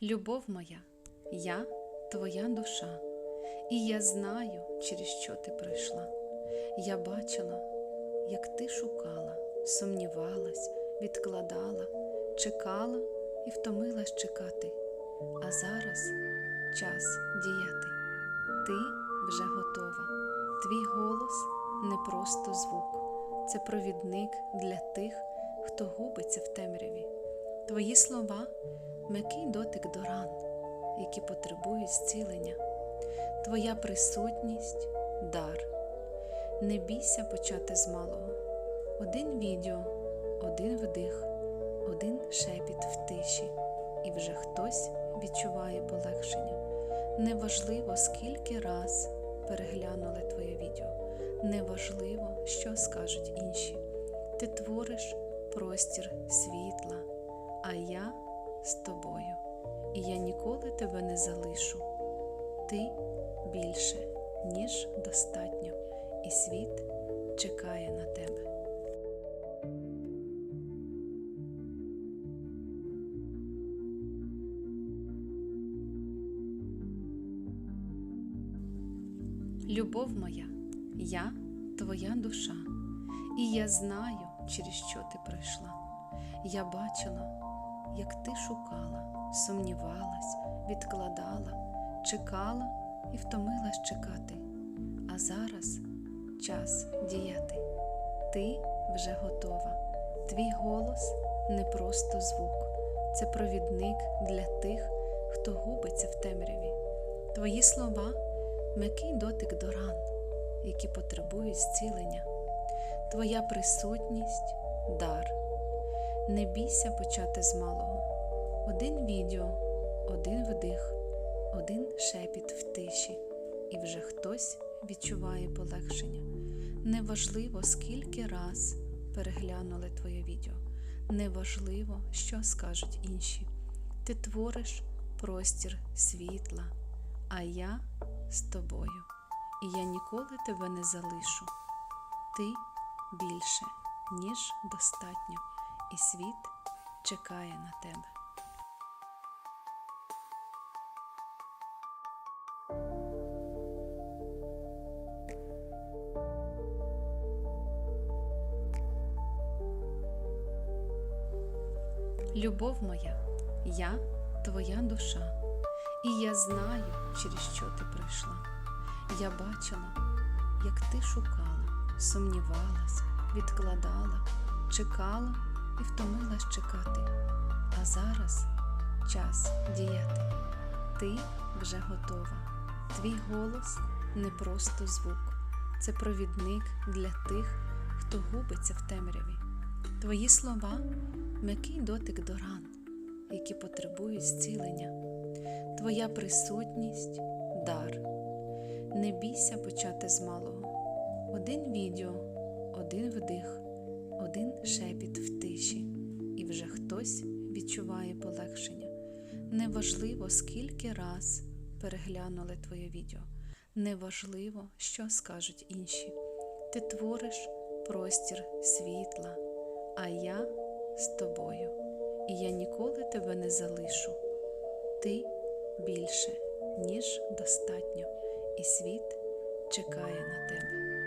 Любов моя, я твоя душа, і я знаю, через що ти пройшла. Я бачила, як ти шукала, сумнівалась, відкладала, чекала і втомилась чекати. А зараз час діяти. Ти вже готова. Твій голос не просто звук, це провідник для тих, хто губиться в темряві. Твої слова м'який дотик до ран, які потребують зцілення. Твоя присутність дар. Не бійся почати з малого. Один відео, один вдих, один шепіт в тиші, і вже хтось відчуває полегшення. Неважливо, скільки раз переглянули твоє відео, неважливо, що скажуть інші. Ти твориш простір світла, а я з тобою. І я ніколи тебе не залишу. Ти більше, ніж достатньо, і світ чекає на тебе. Любов моя, я твоя душа, і я знаю, через що ти пройшла. Я бачила, як ти шукала, сумнівалась, відкладала, чекала і втомилась чекати. А зараз час діяти. Ти вже готова. Твій голос не просто звук, це провідник для тих, хто губиться в темряві. Твої слова м'який дотик до ран, які потребують зцілення. Твоя присутність дар. Не бійся почати з малого. Один відео, один вдих, один шепіт в тиші, і вже хтось відчуває полегшення. Неважливо, скільки раз переглянули твоє відео, неважливо, що скажуть інші. Ти твориш простір світла, а я з тобою. І я ніколи тебе не залишу. Ти більше, ніж достатньо, і світ чекає на тебе. Любов моя, я твоя душа, і я знаю, через що ти пройшла. Я бачила, як ти шукала, сумнівалась, відкладала, чекала і втомилась чекати. А зараз час діяти. Ти вже готова. Твій голос не просто звук, це провідник для тих, хто губиться в темряві. Твої слова м'який дотик до ран, які потребують зцілення. Твоя присутність дар. Не бійся почати з малого. Один відео, один вдих, один шепіт в тиші, і вже хтось відчуває полегшення. Неважливо, скільки раз переглянули твоє відео, неважливо, що скажуть інші. Ти твориш простір світла, а я з тобою. І я ніколи тебе не залишу. Ти більше, ніж достатньо, і світ чекає на тебе.